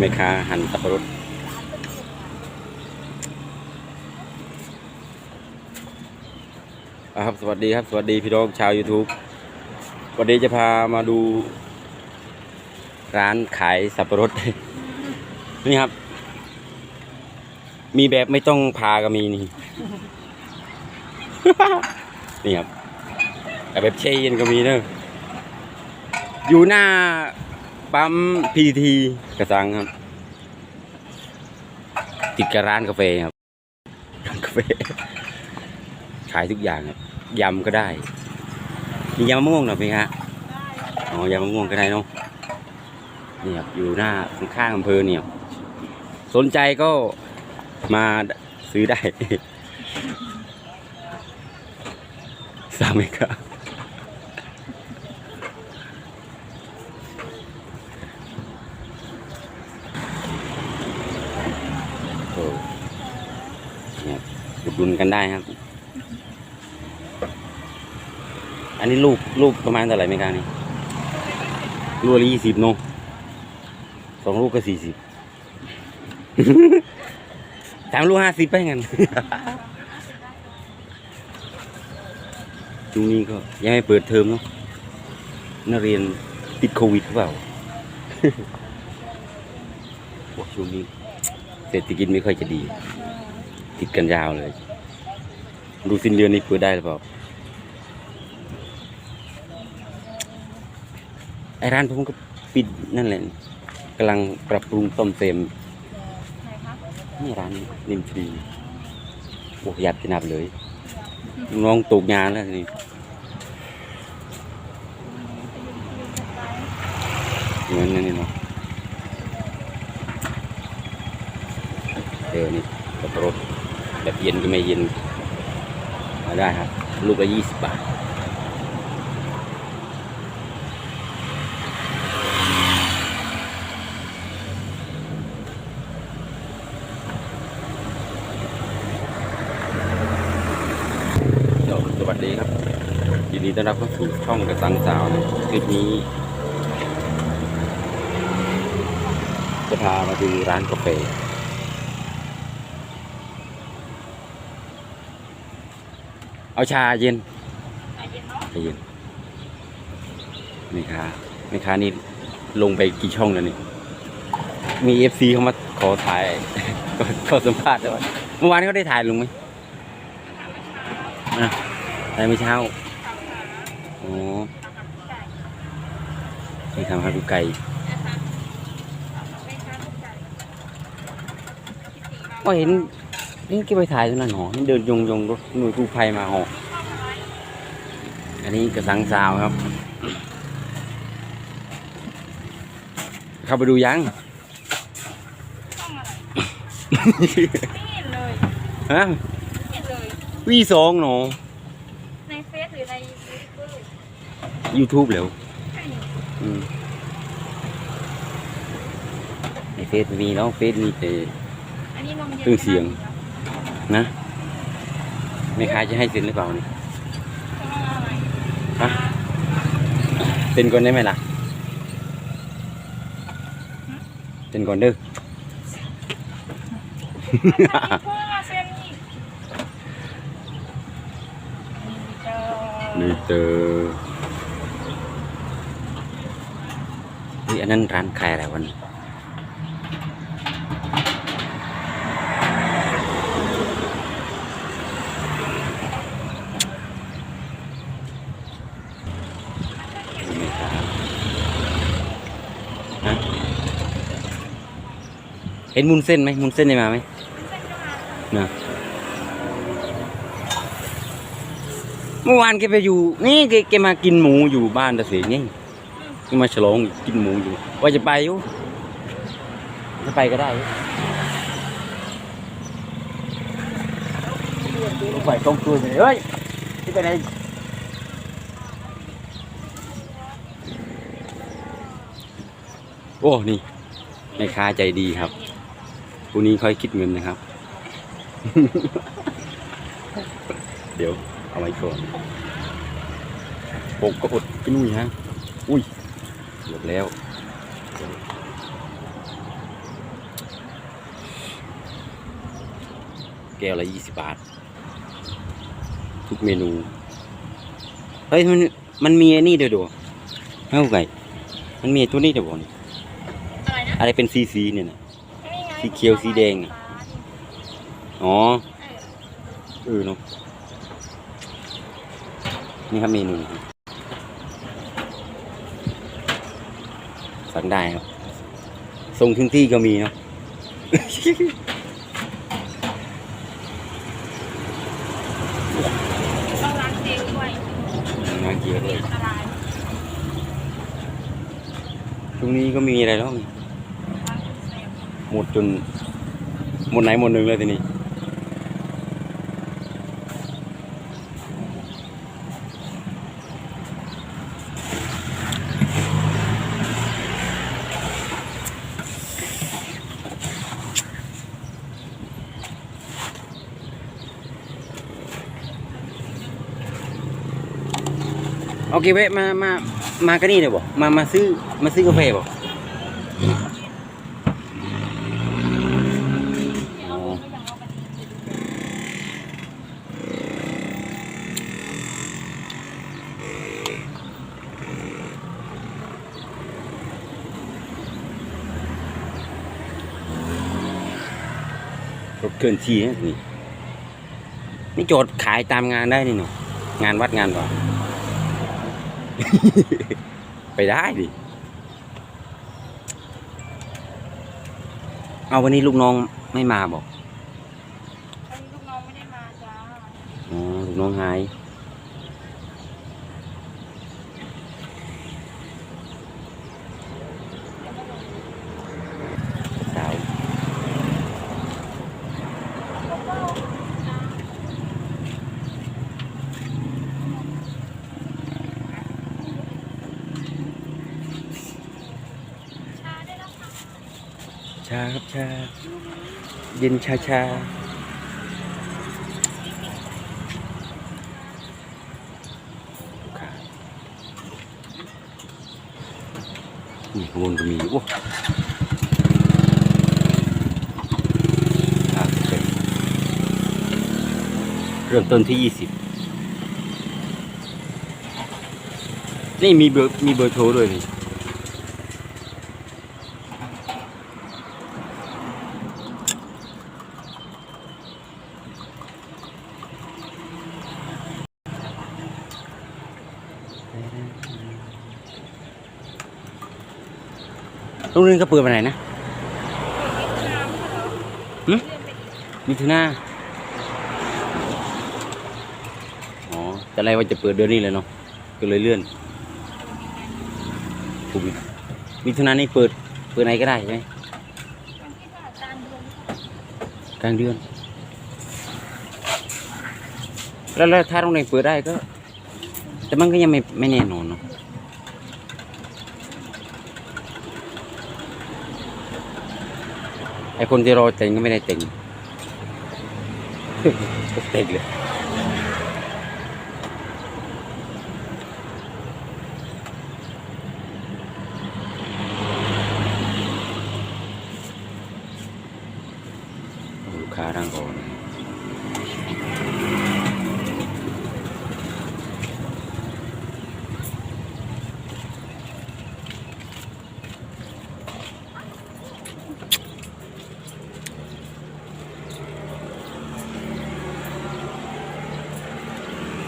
แม่ค้าหั่นสับปะรดครับสวัสดีครับ สวัสดีพี่น้องชาว YouTube วันนี้จะพามาดู ร้านขายสับปะรด นี่ครับ มีแบบไม่ต้องพาก็มีนี่ นี่ครับแต่แบบเชยเย็นก็มีเนอะอยู่หน้า ปั๊มพีทีกระสังครับ ติดกับร้านกาแฟครับร้านกาแฟขายทุกอย่างครับยำก็ได้ มียำมะม่วงหน่อยไหมฮะอ๋อยำมะม่วงก็ได้เนาะนี่ครับอยู่หน้าข้างๆอำเภอเนี่ยสนใจก็มาซื้อได้สามเมกาโอ้เนี่ย อุดหนุนกันได้ครับ อันนี้ลูกลูกประมาณเท่าไหร่เมกานี่ลูกละยี่สิบเนอะสองลูกก็สี่สิบสามลูกห้าสิบไปงั้นช่วงนี้ก็ยังไม่เปิดเทอมเนาะนักเรียนติดโควิดหรือเปล่าโอ้ช่วงนี้เศรษฐกิจไม่ค่อยจะดี ติดกันยาวเลย ดูสิ้นเดือนนี้เปิดได้หรือเปล่าไอร้านผมก็ปิดนั่นแหละกำลังปรับปรุงต้มเต็มนี่ร้านนิมทรีโอ้ยับขนาดเลย น้องตกงานแล้วนี่เหมือนนั่นนี่เนาะเดี๋ยวนี่กระโปรด แบบเย็นก็ไม่เย็นมาได้ครับ ลูกละยี่สิบบาทเดี๋ยวสวัสดีครับยินดีต้อนรับเข้าสู่ช่องกระสังสาวนะคลิปนี้ จะพามาดูร้านกาแฟ เอาชาเย็นชาเย็นนี่ค่ะแม่ค้านี่ลงไปกี่ช่องแล้วนี่ มีเอฟซีเขามาขอถ่ายขอสัมภาษณ์ด้วยเมื่อวานเขาได้ถ่ายลงไหมนะอะไรไม่เช้าโอ้นี่ทำข้าวดูไก่ก็เห็น นี่แกไปถ่ายตรงนั้นหอนี่เดินยงยงรถหน่วยกู้ภัยมาหออันนี้กระสังสาวครับ เข้าไปดูยังไม่เห็นเลยฮะไม่เห็นเลยวีสองหนอในเฟซหรือในยูทูบยูทูบเหลวใช่นี่อืมในเฟซไม่มีแล้วเฟซมีแต่อันนี้นมเย็นเครื่องเสียง นะแม่ค้าจะให้เซ็นหรือเปล่านี่ฮะเซ็นก่อนได้ไหมล่ะเซ็นก่อนเด้อพ่อเซ็นนี่นี่เจอเฮ้ยอันนั้นร้านขายอะไรวันนี้แม่ค้าฮะเห็นมุนเส้นไหมมุนเส้นได้มาไหมนะเมื่อวานแกไปอยู่ นี่แกแกมากินหมูอยู่บ้านตะเสียนี่แกมาฉลองกินหมูอยู่ ว่าจะไปอยู่จะไปก็ได้อยู่ไปต้องตัวเลยเฮ้ยที่ไปไหนโอ้ นี่แม่ค้าใจดีครับ พรุ่งนี้ค่อยคิดเงินนะครับ เดี๋ยวเอาไมโครอนปกก็อดกินนุ่ยฮะ อุ้ยหมดแล้ว แก้วละยี่สิบบาท ทุกเมนู เฮ้ย มันมันมีไอ้นี่เดี๋ยวดูเฮ้ยไงมันมีตัวนี้เดี๋ยวบอกอะไรเป็นซีซีเนี่ยนะ สีเขียวสีแดงอะอ๋อเออเออเนาะนี่ครับเมนูครับสั่งได้ครับส่งถึงที่ก็มีเนาะต้องล้างเจลด้วยน่าเกลียดเลยอันตรายตรงนี้ก็มีอะไรแล้วล้างเซลล์ห มดจนหมดไหนหมดหนึ่งเลยทีนี้โอเคเว้ยมา มา มากันนี่เลยบ่มา มาซื้อ มาซื้อกาแฟบ่ที่เอาลงก็ยังเอาไป รถ เคลื่อนที่นะนี่นี่โจทย์ขายตามงานได้นี่เนาะงานวัดงานว่าไปได้ดิเอาวันนี้ลูกน้องไม่มาบอกอันนี้ลูกน้องไม่ได้มาจ้าอ๋อลูกน้องหาย สาว ชาได้แล้วค่ะ ชาครับชา เย็นชาชาลูกค้านี่ข้างบนก็มีโอ้ครับเป็นเริ่มต้นที่ยี่สิบนี่มีเบอร์มีเบอร์โทรด้วยนี่ โรงเรียนก็เปิดวันไหนนะหึมิถุนาอ๋อแต่อะไรว่าจะเปิดเดือนนี้เลยเนาะ ก็เลยเลื่อนโควิมิถุนานี่เปิด เปิดไหนก็ได้ใช่ไหมกลางเดือนแล้วแล้วถ้าโรงเรียนเปิดได้ก็ แต่มันก็ยังไม่ไม่แน่นอนเนาะ ไอคนที่รอเต็งก็ไม่ได้เต็งเต็งเลย ลูกค้าร่างก่อน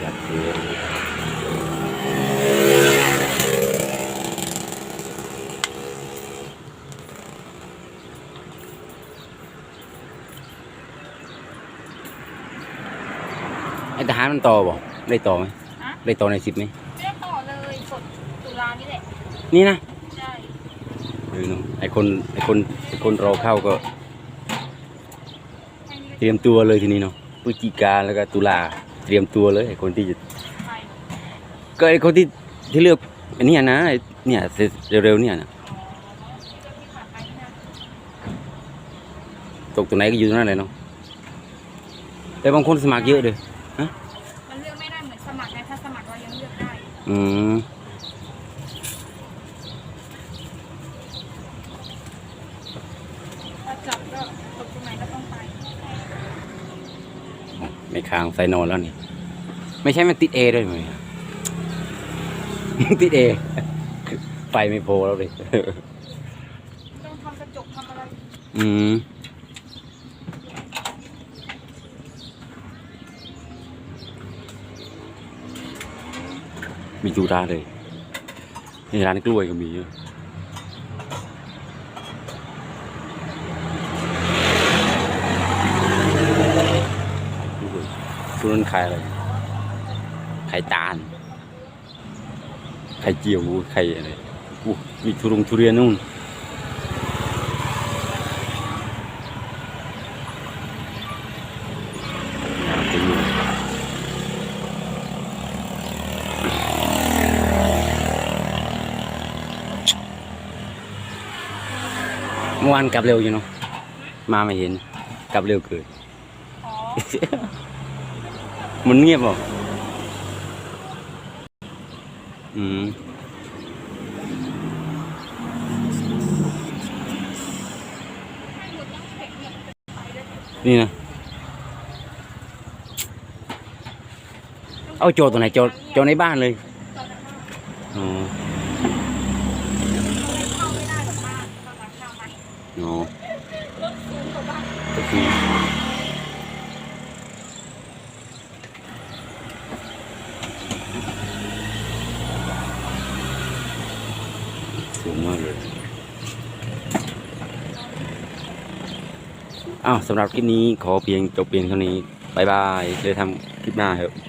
อยากเรียน ไอทหารมันต่อบ่ได้ต่อไหมฮะ ได้ต่อในสิบไหมไม่ได้ต่อเลยกดตุลานี่แหละนี่นะใช่เออเนอะไอคนไอคนไอคนรอเข้าก็แค่นี้เตรียมตัวเลยทีนี้เนาะพฤศจิกาแล้วก็ตุลาเตรียมตัวเลยไอคนที่จะไปก็ไอคนที่ที่เลือกอันเนี้ยนะไอ้เนี่ยเสร็จเร็วๆเนี่ยนะอ๋อที่ผ่านไปนี่นะตกตรงไหนก็อยู่ตรงนั้นเลยเนาะแต่บางคนสมัครเยอะเลย อกได้อืมถ้าจับก็ตกตรงไหนก็ต้องไปไม่ค้างใส่นอนแล้วนี่ ไม่ใช่มันติดเอด้วยมั้ยติดเอไฟไม่โพแล้วเลย ต้องทำกระจกทำอะไร อืม มีทุกร้านเลยนี่ร้านกล้วยก็มีเยอะทุนนขายอะไร ไข่ตาล ไข่เจียว ไข่อะไรมีทุรงทุเรียนนู่น เมื่อวานกลับเร็วอยู่เนาะมาไม่เห็น กลับเร็วเกินอ๋อมันเงียบเหรออืมให้หมดยังเผ็ดเนี่ยไปเลยนี่นะเอาโจทย์ตัวไหนโจทย์โจทย์ในบ้านเลยตอนนั้นอ๋อ เข้าไม่ได้หรอกบ้านตอนนั้นเข้าไหม อ๋อ รถสูงกว่าบ้าน ก็คือ สูงมากเลยอ้าวสำหรับคลิปนี้ขอเพียงจบเพียงเท่านี้บายบายเลยทำคลิปหน้าครับ